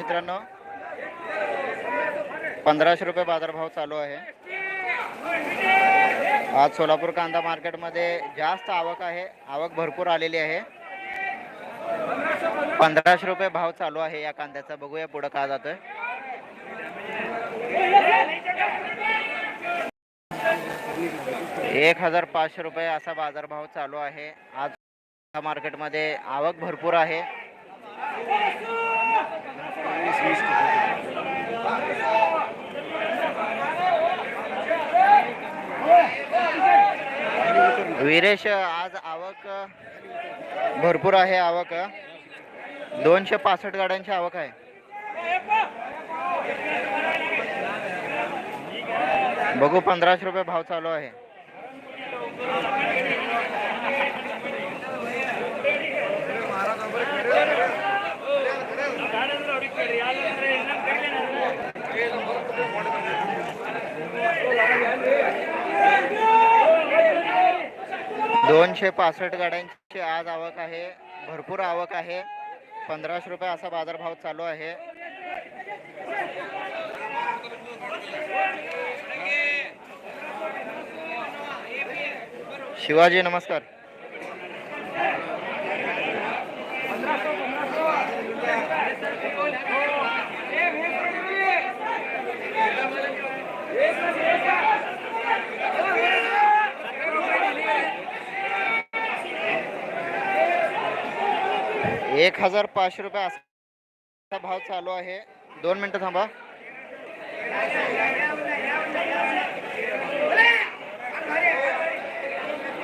मित्रांनो पंधराशे रुपये बाजारभाव चालू आहे. आज सोलापूर कांदा मार्केटमध्ये जास्त आवक आहे. आवक भरपूर आलेली आहे. पंधराशे रुपये भाव चालू आहे या कांद्याचा. बघूया पुढं का जातोय. एक हजार पाचशे रुपये असा बाजारभाव चालू आहे. आज मार्केटमध्ये आवक भरपूर आहे. वीरेश आज आवक भरपूर आहे आवक. दोनशे पासष्ट गाड्यांची आवक आहे. बघू पंधराशे रुपये भाव चालू आहे. दोनशे पासष्ट गाड्यांची आज आवक आहे. भरपूर आवक आहे. पंधराशे रुपये असा बाजारभाव चालू आहे. शिवाजी नमस्कार. एक हजार पाचशे रुपये असा भाव चालू आहे दोन मिनटं थांबा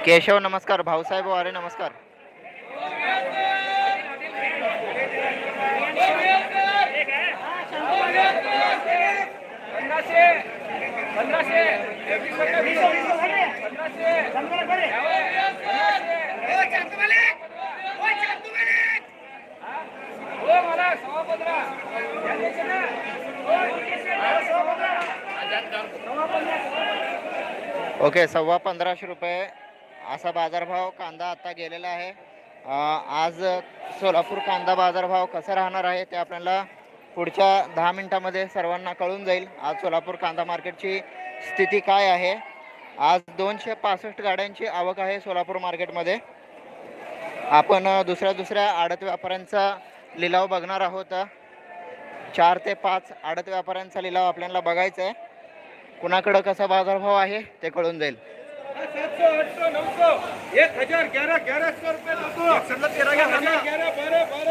केशव नमस्कार भाऊसाहेब वारे नमस्कार ओके सव्वा पंधराशे रुपये. असा बाजारभाव कांदा आता गेलेला आहे. आज सोलापूर कांदा बाजारभाव कसा राहणार आहे ते आपल्याला पुढच्या दहा मिनिटामध्ये सर्वांना कळून जाईल. आज सोलापूर कांदा मार्केटची स्थिती काय आहे? आज दोनशे पासष्ट गाड्यांची आवक आहे सोलापूर मार्केटमध्ये. आपण दुसऱ्या दुसऱ्या आडत व्यापाऱ्यांचा लिलाव बघणार आहोत. चार ते पाच आडत व्यापाऱ्यांचा लिलाव आपल्याला बघायचा आहे. कुणाकडं कसा बाजारभाव आहे ते कळून जाईल.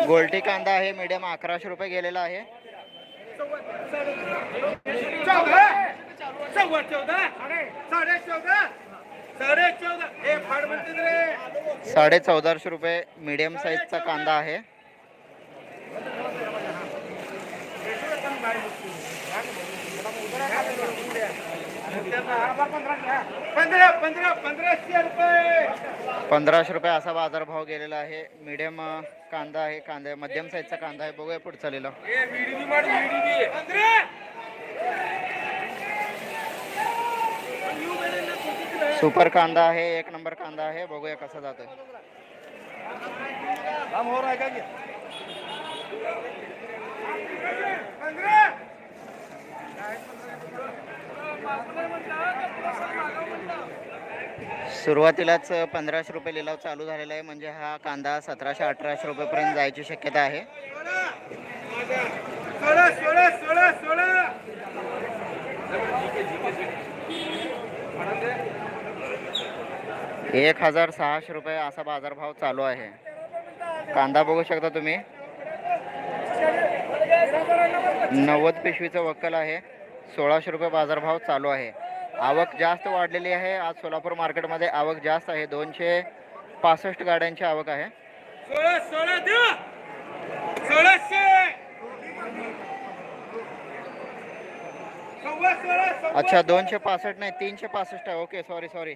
गोल्टी कांदा आहे मीडियम अकराशे रुपये गेलेला आहे. साडे चौदाशे रुपये मीडियम साईजचा कांदा आहे पंधरा पंधरा पंधराशे रुपये असा बाजार असा बाजारभाव गेलेला आहे. मीडियम कांदा आहे. कांदा मध्यम साईजचा कांदा आहे. बघूया पुढे चालेला सुपर कांदा आहे. एक नंबर कांदा आहे. बघूया कसा जातोय हम हो रहा है क्या पंधरा सुरुवातीलाच पंधराशे रुपये लिलाव चालू झालेला आहे. म्हणजे हा कांदा सतराशे अठराशे रुपयेपर्यंत जायची शक्यता आहे. एक हजार सहाशे रुपये असा बाजारभाव चालू आहे. कांदा बघू शकता तुम्ही. नव्वद पिशवीचं वक्कल आहे. सोळाशे रुपये बाजारभाव चालू आहे. आवक जास्त वाढलेली आहे. आज सोलापूर मार्केटमध्ये आवक जास्त आहे. दोनशे पासष्ट गाड्यांची आवक आहे. अच्छा दोनशे पासष्ट नाही तीनशे पासष्ट आहे. ओके सॉरी सॉरी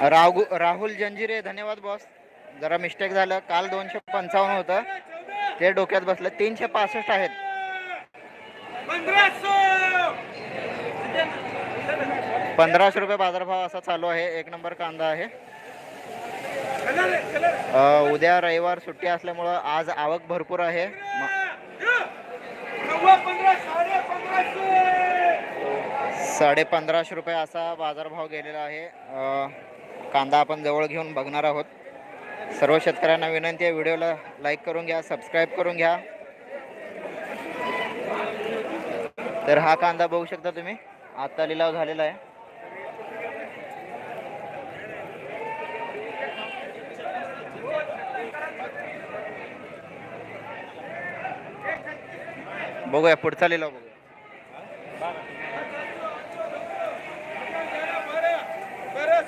राहू राहुल जंजिरे धन्यवाद बॉस जरा मिस्टेक झालं. काल दोनशे पंचावन्न होतं. ते डोक्यात बसलं. तीनशे पासष्ट आहेत. पंधराशे! रुपये बाजारभाव असा चालू आहे. एक नंबर कांदा आहे. उद्या रविवार सुट्टी असल्यामुळं आज आवक भरपूर आहे. साडे पंधराशे! रुपये असा बाजारभाव गेलेला आहे. कांदा आपण जवळ घेऊन बघणार आहोत. सर्व शेतकऱ्यांना विनंती आहे व्हिडिओला लाईक करून घ्या सबस्क्राईब करून घ्या. तर हा कांदा बघू शकता तुम्ही. आता लिलाव झालेला आहे. बघूया पुढचा लिलाव बघू बारा बारा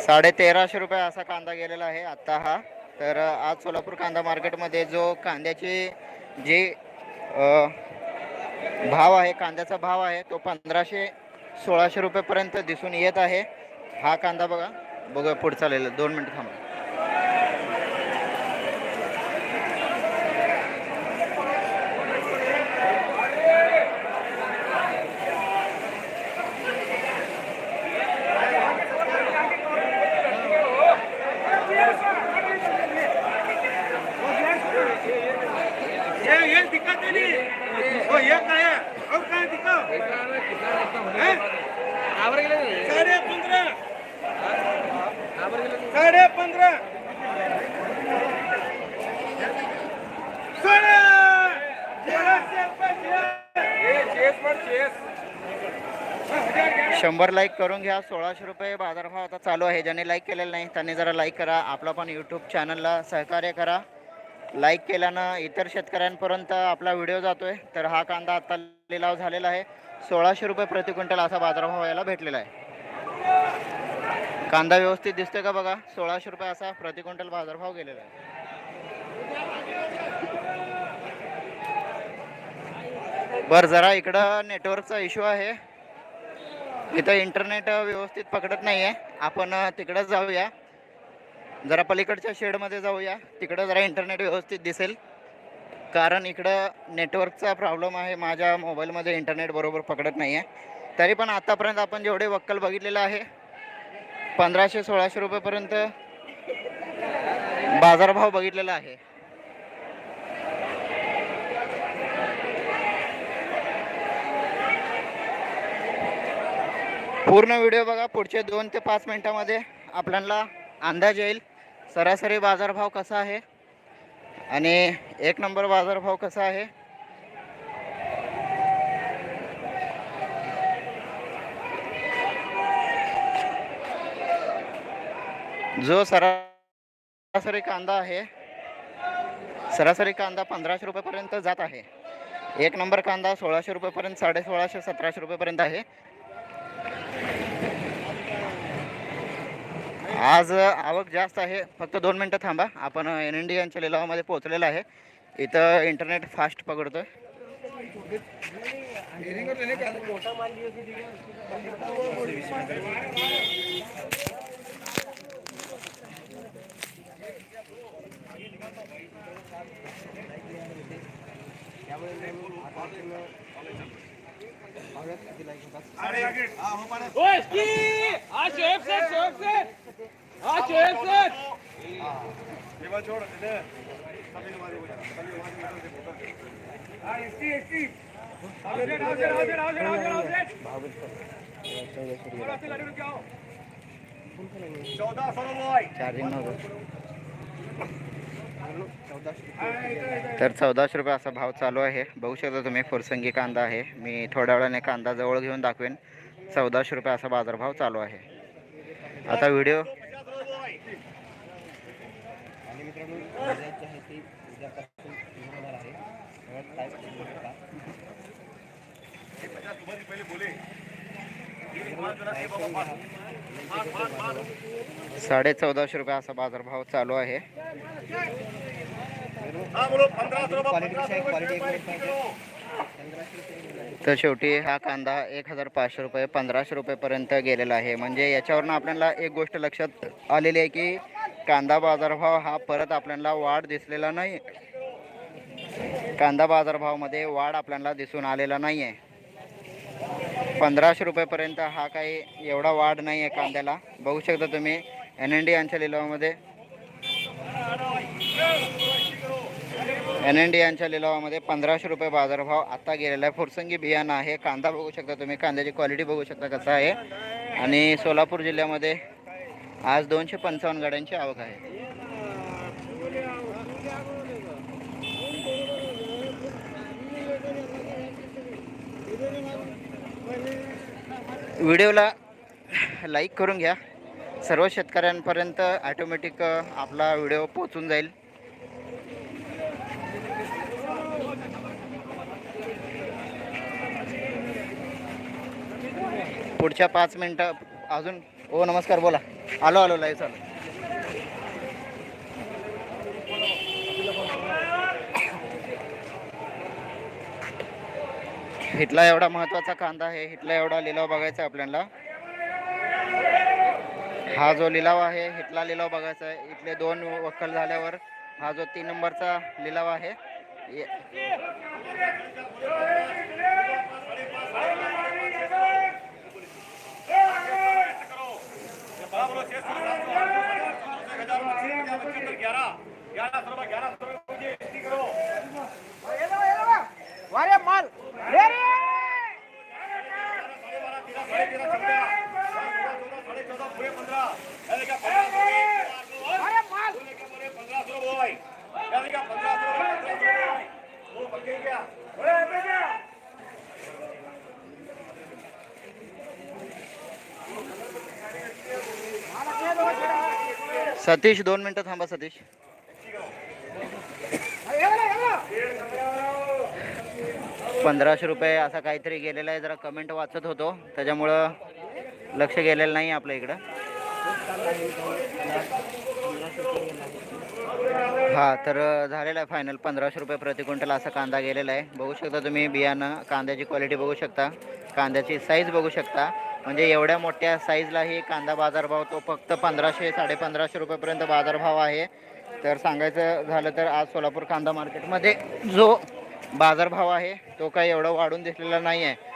साडे तेराशे रुपये असा कांदा गेलेला आहे आत्ता हा. तर आज सोलापूर कांदा मार्केटमध्ये जो कांद्याची जे भाव आहे कांद्याचा भाव आहे तो पंधराशे सोळाशे रुपयेपर्यंत दिसून येत आहे. हा कांदा बघा बघा पुढचा चालेल दोन मिनटं थांबा ये ये दिक्कत नहीं ओ ये काय है और काय दिखाओ हैं? साडे पंधरा साडे पंधरा. शंभर लाईक करून घ्या सोळाशे रुपये बाजारभाव आता चालू आहे. ज्याने लाईक केलेलं नाही त्यांनी जरा लाईक करा. आपला पण यूट्यूब चॅनलला सहकार्य करा. लाईक केल्यानं इतर शेतकऱ्यांपर्यंत आपला व्हिडिओ जातोय. तर हा कांदा आता लिलाव झालेला आहे. सोळाशे रुपये प्रति क्विंटल असा बाजारभाव याला भेटलेला आहे. कांदा व्यवस्थित दिसतोय का बघा? सोळाशे रुपये असा प्रति क्विंटल बाजारभाव गेलेला आहे. बरं जरा इकडं नेटवर्कचा इश्यू आहे. इथं इंटरनेट व्यवस्थित पकडत नाही आहे आपण तिकडंच जाऊया. जरा पलीकडच्या शेडमध्ये जाऊया. तिकडं जरा इंटरनेट व्यवस्थित दिसेल. कारण इकडं नेटवर्कचा प्रॉब्लेम आहे. माझ्या मोबाईलमध्ये इंटरनेट बरोबर पकडत नाही आहे तरी पण आतापर्यंत आपण जेवढे वक्कल बघितलेलं आहे पंधराशे सोळाशे रुपयेपर्यंत बाजारभाव बघितलेला आहे. पूर्ण व्हिडिओ बघा पुढचे दोन ते पाच मिनटामध्ये आपल्याला अंदाज येईल सरासरी बाजारभाव कसा आहे. आणि एक नंबर बाजारभाव कसा आहे. जो सरासरी कांदा आहे सरासरी कांदा पंधराशे रुपयेपर्यंत जात आहे. एक नंबर कांदा सोळाशे रुपयेपर्यंत साडे सोळाशे सतराशे रुपयेपर्यंत आहे. आज आवक जास्त आहे. फक्त दोन मिनटं थांबा. आपण एन एन डी यांच्या लिलावामध्ये पोहोचलेलं आहे. इथं इंटरनेट फास्ट पकडतो आहे पकडतोय चौदा सौ चार्जिंग नव्हतं तर चौदाशे रुपये असा भाव चालू आहे. बघू शकता तुम्ही फुरसंगी कांदा आहे. मी थोड्या वेळाने कांदा जवळ घेऊन दाखवेन. चौदाशे रुपये असा बाजारभाव चालू आहे. आता व्हिडिओ साडे चौदाशे रुपये असा बाजारभाव चालू आहे. तर शेवटी हा कांदा एक हजार पाचशे रुपये पंधराशे रुपयेपर्यंत गेलेला आहे. म्हणजे याच्यावरनं आपल्याला एक गोष्ट लक्षात आलेली आहे की कांदा बाजारभाव हा परत आपल्याला वाढ दिसलेला नाही. कांदा बाजारभावामध्ये वाढ आपल्याला दिसून आलेला नाही आहे पंधराशे रुपयेपर्यंत हा काही एवढा वाढ नाही आहे कांद्याला. बघू शकता तुम्ही एन एन डी यांच्या लिलावामध्ये. एन एन डी यांच्या लिलावामध्ये पंधराशे रुपये बाजारभाव आता गेलेला आहे. फुरसंगी बियाणं आहे. कांदा बघू शकता तुम्ही कांद्याची क्वालिटी बघू शकता कसं आहे. आणि सोलापूर जिल्ह्यामध्ये आज दोनशे पंचावन्न गाड्यांची आवक आहे. व्हिडिओला लाईक करून घ्या. सर्व शेतकऱ्यांपर्यंत ॲटोमॅटिक आपला व्हिडिओ पोचून जाईल. पुढच्या पाच मिनटं अजून ओ नमस्कार बोला. आलो आलो लाईव्ह चालू. हिटला एवढा महत्त्वाचा कांदा आहे हिटला एवढा लिलाव बघायचा आहे आपल्याला हा जो लिलाव आहे हिटला लिलाव बघायचा आहे इथले दोन वक्कल झाल्यावर हा जो तीन नंबरचा लिलाव आहे ये- अरे माल ले रे। सतीश दोन मिनटं थांबा सतीश. पंधराशे रुपये असा काहीतरी गेलेला आहे जरा कमेंट वाचत होतो. त्याच्यामुळं लक्ष गेलेलं नाही आपल्या इकडं. हा तर झालेला आहे फायनल पंधराशे रुपये प्रति क्विंटल असा कांदा गेलेला आहे. बघू शकता तुम्ही बियाणं कांद्याची क्वालिटी बघू शकता. कांद्याची साईज बघू शकता. म्हणजे एवढ्या मोठ्या साईजलाही कांदा बाजारभाव तो फक्त पंधराशे साडेपंधराशे रुपयेपर्यंत बाजारभाव आहे. तर सांगायचं झालं तर आज सोलापूर कांदा मार्केटमध्ये जो बाजारभाव आहे. तो काही एवढा वाढून दिसलेला नाही आहे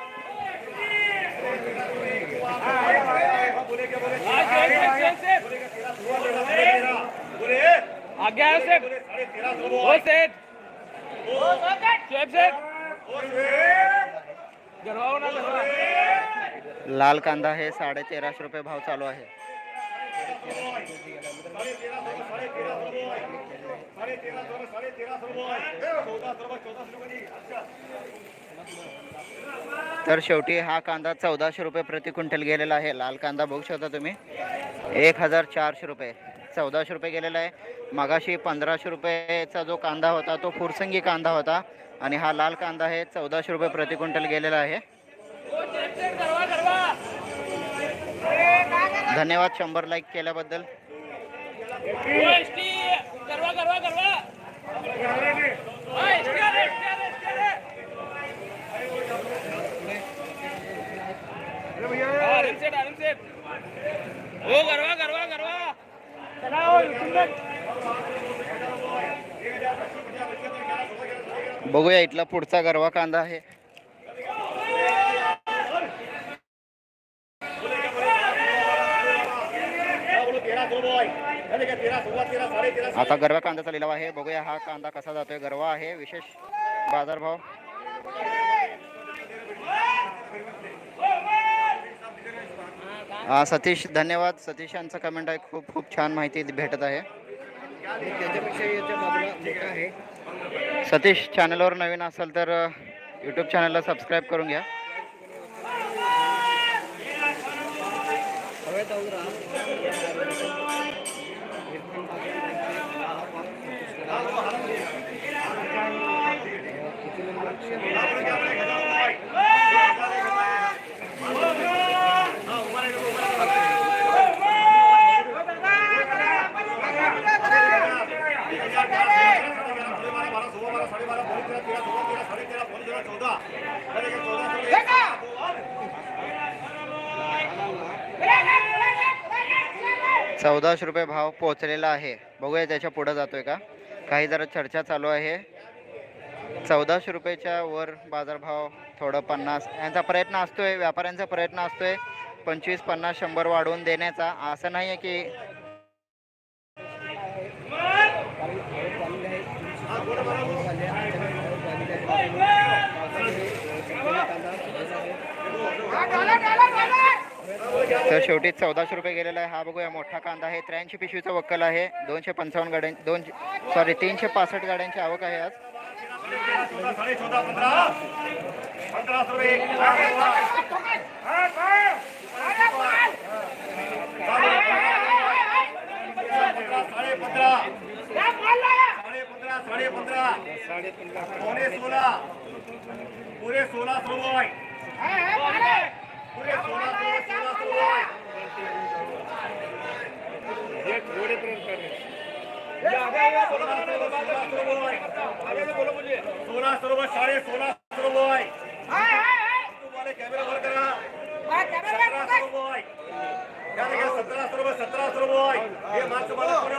आगे आओ सेठ. ओ सेठ. सेठ सेठ. गरवाओ ना तर शेवटी हा कांदा चौदाशे रुपये प्रति क्विंटल गेलेला आहे. लाल कांदा बघू शकता तुम्ही. एक हजार चारशे रुपये. चौदाशे रुपये गेलेला आहे. मगाशी पंधराशे रुपयेचा जो कांदा होता तो फुरसंगी कांदा होता आणि हा लाल कांदा आहे. चौदाशे रुपये प्रति क्विंटल गेलेला आहे. धन्यवाद शंभर लाईक केल्याबद्दल. हो गरवा गरवा गरवा. चला बघूया इथला पुढचा गरवा कांदा आहे. आता गरवा कांद्याचा लिलाव आहे. बघूया हा कांदा कसा जातोय. गरवा आहे. विशेष बाजारभाव. हा, सतीश धन्यवाद. सतीश यांचं कमेंट आहे. खूप खूप छान माहिती भेटत आहे. सतीश चॅनलवर नवीन असाल तर यूट्यूब चॅनलला सबस्क्राईब करून घ्या. चौदाशे रुपये भाव पोहोचलेला आहे. बघूया त्याच्या पुढं जातोय का? काही जरा चर्चा चालू आहे. चौदाशे रुपयेच्या वर बाजारभाव थोडं पन्नास यांचा प्रयत्न असतोय व्यापाऱ्यांचा प्रयत्न असतोय. पंचवीस पन्नास शंभर वाढवून देण्याचा. असं नाही आहे की तर शेवटी चौदाशे रुपये गेलेला आहे. हा बघूया मोठा कांदा आहे. त्र्याऐंशी पिशवीचा वक्कल आहे. दोनशे पंचावन्न गाड्यां दोन सॉरी तीनशे पासष्ट गाड्यांची आवक आहे आज. साडे चौदा पंधरा पंधरा रुपये साडे पंधरा साडे पंधरा साडे पंधरा पावणे सोळा पुरे सोळा रुपये पुरे सोळा सोळा सोळा रुपये साडे सोळा रुपये तुम्हाला कॅमेरा वर करा सतरा या ठिकाणी सतरा रुपये सतरा रुपये हे माल तुम्हाला पुढे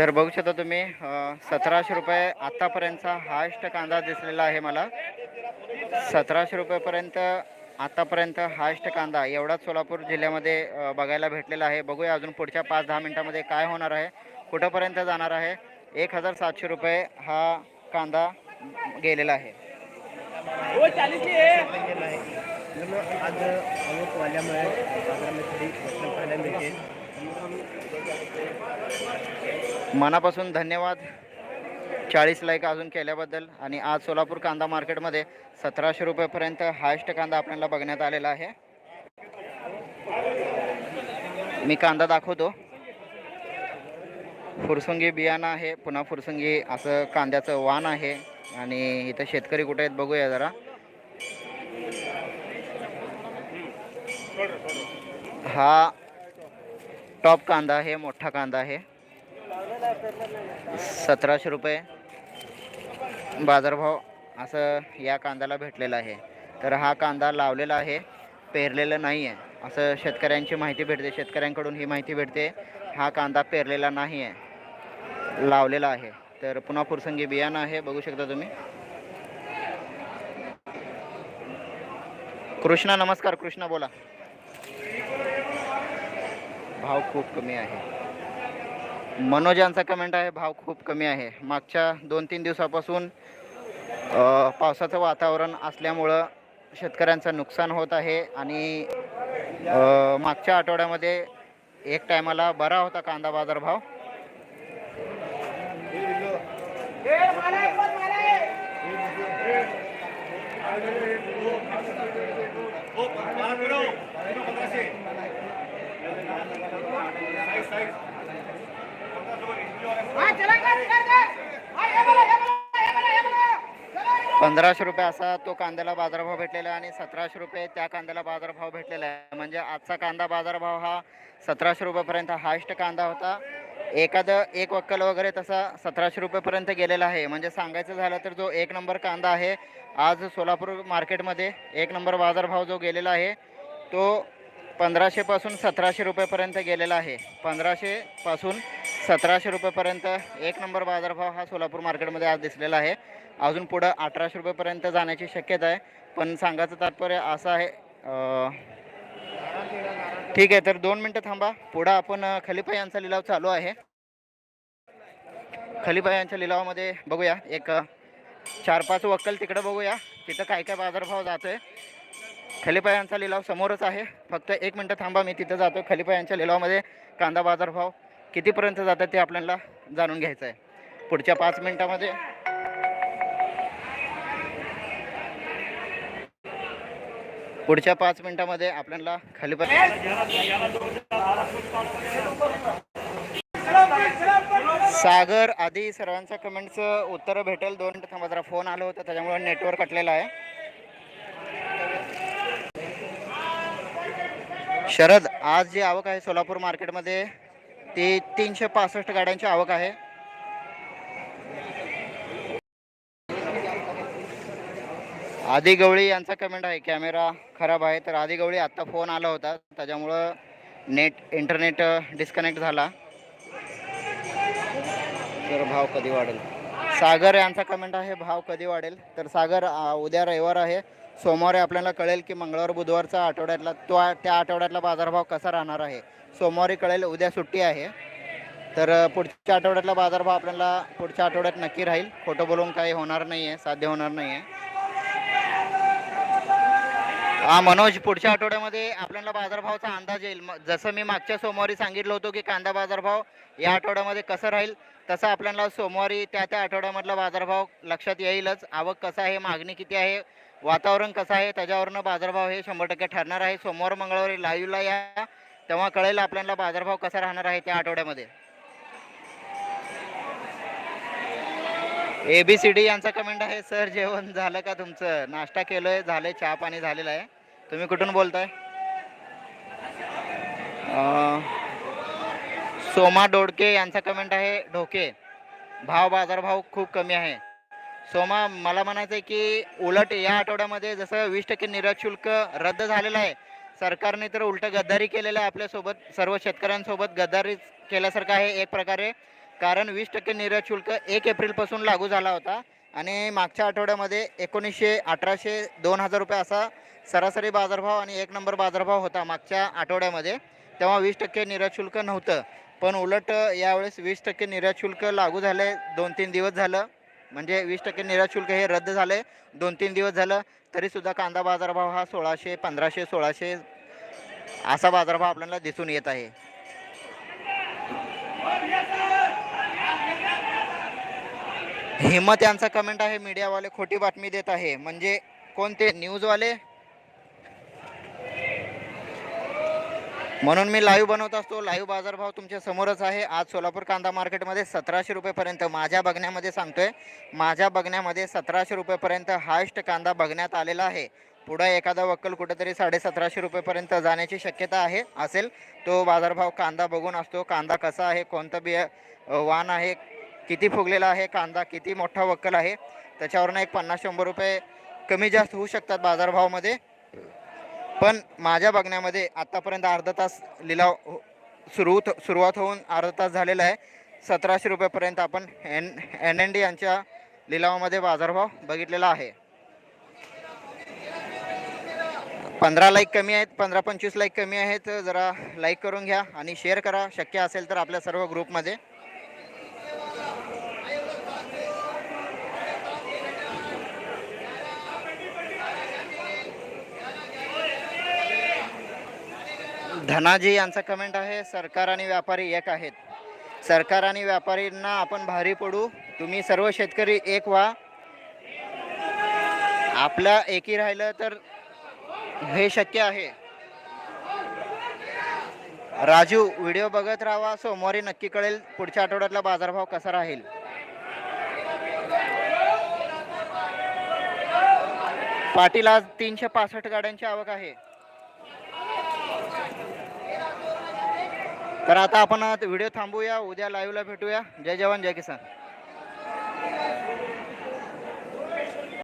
तर बघू शकता तुम्ही सतराशे रुपये आत्तापर्यंतचा हायस्ट कांदा दिसलेला आहे मला. सतराशे रुपयेपर्यंत आतापर्यंत हायस्ट कांदा एवढाच सोलापूर जिल्ह्यामध्ये बघायला भेटलेला आहे. बघूया अजून पुढच्या पाच दहा मिनटामध्ये काय होणार आहे कुठंपर्यंत जाणार आहे. एक हजार सातशे रुपये हा कांदा गेलेला आहे. आज मनापासून धन्यवाद. चाळीस लाईक अजून केल्याबद्दल. आणि आज सोलापूर कांदा मार्केटमध्ये सतराशे रुपयेपर्यंत हायस्ट कांदा आपल्याला बघण्यात आलेला आहे. मी कांदा दाखवतो. फुरसुंगी बियाणं आहे. पुन्हा फुरसुंगी असं कांद्याचं वाण आहे. आणि इथं शेतकरी कुठे आहेत बघूया जरा. हा टॉप कांदा आहे मोठा कांदा आहे. सतराशे रुपये. बाजारभाव असं या कांद्याला भेटलेला आहे. तर हा कांदा लावलेला आहे पेरलेला नाही आहे असं शेतकऱ्यांची माहिती भेटते. शेतकऱ्यांकडून ही माहिती भेटते. हा कांदा पेरलेला नाही आहे लावलेला आहे. तर पुन्हा फुरसंगी बियाणं आहे बघू शकता तुम्ही. कृष्णा नमस्कार. कृष्णा बोला. भाव खूप कमी आहे. मनोज यांचा कमेंट आहे भाव खूप कमी आहे मागच्या दोन तीन दिवसापासून पावसाचं वातावरण असल्यामुळं शेतकऱ्यांचं नुकसान होत आहे आणि मागच्या आठवड्यामध्ये एक टायमाला बरा होता कांदा बाजार भाव हो माल फिरव फिरव पंधराशे रुपये असा तो कांद्याला बाजारभाव भेटलेला आहे आणि सतराशे रुपये त्या कांद्याला बाजारभाव भेटलेला आहे. म्हणजे आजचा कांदा बाजारभाव हा सतराशे रुपयेपर्यंत हायस्ट कांदा होता. एखादं एक वक्कल वगैरे तसा सतराशे रुपयेपर्यंत गेलेला आहे. म्हणजे सांगायचं झालं तर जो एक नंबर कांदा आहे आज सोलापूर मार्केटमध्ये एक नंबर बाजारभाव जो गेलेला आहे तो पंधराशेपासून सतराशे रुपयेपर्यंत गेलेला आहे. पंधराशेपासून सतराशे रुपयेपर्यंत एक नंबर बाजारभाव हा सोलापूर मार्केटमध्ये आज दिसलेला आहे. अजून पुढं अठराशे रुपयेपर्यंत जाण्याची शक्यता आहे. पण सांगायचं तात्पर्य असं आहे ठीक आहे तर दोन मिनटं थांबा. पुढं आपण खलिपा खलिफा यांचा लिलाव चालू आहे. खलिफा यांच्या लिलावामध्ये बघूया एक चार पाच वक्कल तिकडं बघूया. तिथं काय काय बाजारभाव जातोय. खलिपा यांचा लिलाव समोरच आहे. फक्त एक मिनटं थांबा मी तिथं जातो. खलिपा यांच्या लिलावामध्ये कांदा बाजारभाव कितीपर्यंत जातात ते आपल्याला जाणून घ्यायचं आहे. पुढच्या पाच मिनटामध्ये. पुढच्या पाच मिनिटामध्ये आपल्याला खाली सागर आधी सर्वांच्या कमेंटचं उत्तर भेटेल. दोन मिनटं थांबा जरा फोन आलं होतं त्याच्यामुळे नेटवर्क कटलेला आहे. शरद आज जी आवक आहे सोलापूर मार्केटमध्ये ती तीनशे पासष्ट गाड्यांची आवक आहे. आदी गवळी यांचा कमेंट आहे. कॅमेरा खराब आहे. तर आदी गवळी आत्ता फोन आला होता. त्याच्यामुळं नेट इंटरनेट डिस्कनेक्ट झाला. तर भाव कधी वाढेल? सागर यांचा कमेंट आहे. भाव कधी वाढेल? तर सागर उद्या रविवार आहे. सोमवारी आपल्याला कळेल की मंगळवार बुधवारचा आठवड्यातला तो त्या आठवड्यातला बाजारभाव कसा राहणार आहे. सोमवारी कळेल उद्या सुट्टी आहे. तर पुढच्या आठवड्यातला बाजारभाव आपल्याला पुढच्या आठवड्यात नक्की राहील. खोटं बोलून काही होणार नाही आहे साध्य होणार नाही आहे हा मनोज पुढच्या आठवड्यामध्ये आपल्याला बाजारभावाचा अंदाज येईल. जसं मी मागच्या सोमवारी सांगितलं होतं की कांदा बाजारभाव या आठवड्यामध्ये कसं राहील तसं आपल्याला सोमवारी त्या त्या आठवड्यामधला बाजारभाव लक्षात येईलच. आवक कसं आहे मागणी किती आहे वातावरण कसं आहे त्याच्यावरनं बाजारभाव हे शंभर टक्के ठरणार आहे. सोमवार मंगळवारी लाईव्हला या. तेव्हा कळेल आपल्याला बाजारभाव कसा राहणार आहे त्या आठवड्यामध्ये. ए बी सी डी यांचा कमेंट आहे सर जेवण झालं का तुमचं? नाश्ता केलोय झालंय चहा पाणी झालेलं आहे. तुम्ही कुठून बोलताय? सोमा डोडके यांचा कमेंट आहे ढोके भाव बाजारभाव खूप कमी आहे. सोमा मला म्हणायचं आहे की उलट या आठवड्यामध्ये जसं वीस टक्के निर्यात शुल्क रद्द झालेलं आहे सरकारने तर उलट गद्दारी केलेलं आहे आपल्यासोबत सर्व शेतकऱ्यांसोबत गद्दारी केल्यासारखं आहे एक प्रकारे. कारण वीस टक्के निर्यात शुल्क एक एप्रिलपासून लागू झाला होता आणि मागच्या आठवड्यामध्ये एकोणीसशे अठराशे दोन हजार रुपये असा सरासरी बाजारभाव आणि एक नंबर बाजारभाव होता मागच्या आठवड्यामध्ये. तेव्हा वीस टक्के निर्यात शुल्क नव्हतं पण उलट यावेळेस वीस टक्के निर्यात शुल्क लागू झाले दोन तीन दिवस झालं. म्हणजे वीस टक्के निर्यात शुल्क हे रद्द झाले. दोन तीन दिवस झालं तरीसुद्धा कांदा बाजारभाव हा सोळाशे पंधराशे सोळाशे असा बाजारभाव आपल्याला दिसून येत आहे. हिम्मत यांचा कमेंट आहे मीडियावाले खोटी बातमी देत आहे. म्हणजे कोणते? न्यूजवाले म्हणून मी लाईव्ह बनवत असतो. लाईव्ह बाजारभाव तुमच्या समोरच आहे. आज सोलापूर कांदा मार्केटमध्ये सतराशे रुपयेपर्यंत माझ्या बघण्यामध्ये सांगतोय. माझ्या बघण्यामध्ये सतराशे रुपयेपर्यंत हायस्ट कांदा बघण्यात आलेला आहे. पुढं एखादा वक्कल कुठेतरी साडेसतराशे रुपयेपर्यंत जाण्याची शक्यता आहे असेल तो बाजारभाव कांदा बघून असतो. कांदा कसा आहे कोणतं बिया वाण आहे किती फुगलेला आहे कांदा किती मोठा वक्कल आहे त्याच्यावरनं एक पन्नास शंभर रुपये कमी जास्त होऊ शकतात बाजारभावामध्ये पण माझ्या बघण्यामध्ये आत्तापर्यंत अर्धा तास लिलाव हो- सुरू सुरुवात होऊन अर्धा तास झालेला आहे. सतराशे रुपयेपर्यंत आपण एन एन एन डी यांच्या लिलावामध्ये बाजारभाव बघितलेला आहे. पंधरा लाईक कमी आहेत पंधरा पंचवीस लाईक कमी आहेत. जरा लाईक करून घ्या आणि शेअर करा. शक्य असेल तर आपल्या सर्व ग्रुपमध्ये धनाजी यांचा कमेंट आहे सरकार आणि व्यापारी एक आहेत. सरकार आणि व्यापारींना आपण भारी पडू. तुम्ही सर्व शेतकरी एक व्हा. आपल्या एकी राहिलं तर हे शक्य आहे. राजू व्हिडिओ बघत राहा सोमवारी नक्की कळेल पुढच्या आठवड्यातला बाजारभाव कसा राहील. पाटील आज तीनशे पासष्ट गाड्यांची आवक आहे. तर आता आपण व्हिडिओ थांबूया उद्या लाईव्हला भेटूया. जय जवान जय किसान.